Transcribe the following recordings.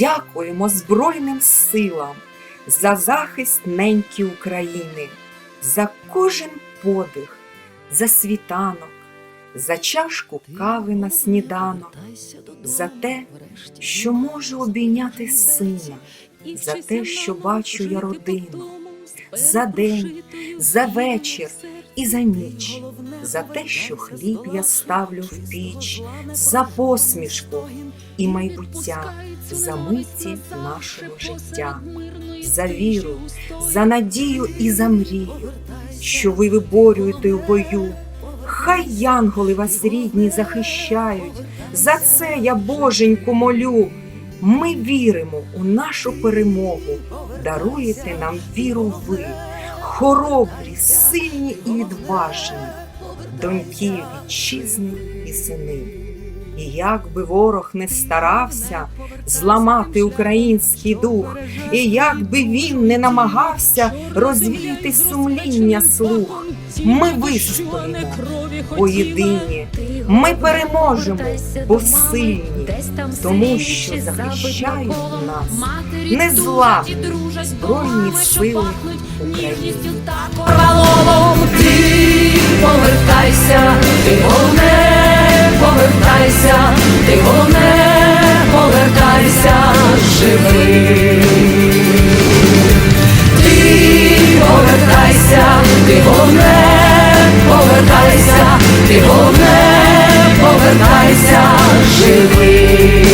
Дякуємо Збройним силам за захист неньки України, за кожен подих, за світанок, за чашку кави на сніданок, за те, що можу обійняти сина, за те, що бачу я родину, за день, за вечір і за ніч, за те, що хліб я ставлю в піч, за посмішку і майбуття, за миті нашого життя, за віру, за надію і за мрію, що ви виборюєте у бою. Хай янголи вас рідні захищають, за це я Боженьку молю. Ми віримо у нашу перемогу, даруєте нам віру ви, хоробрі, сильні і відважні, доньки вітчизни і сини. І як би ворог не старався зламати український дух, і як би він не намагався розвіяти сумління слух, ми вистоїмо поєдині, ми переможемо, бо сильні, тому що захищають нас незламні Збройні Сили України. Ти повертайся, ти головне Ти повертайся, ти головне повертайся, ти головне повертайся живий.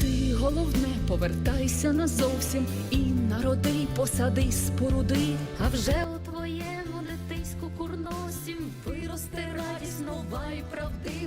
Ти головне повертайся назовсім і народи, посади, споруди. А вже у твоєму дитиську курносім виросте радість нова і правдива.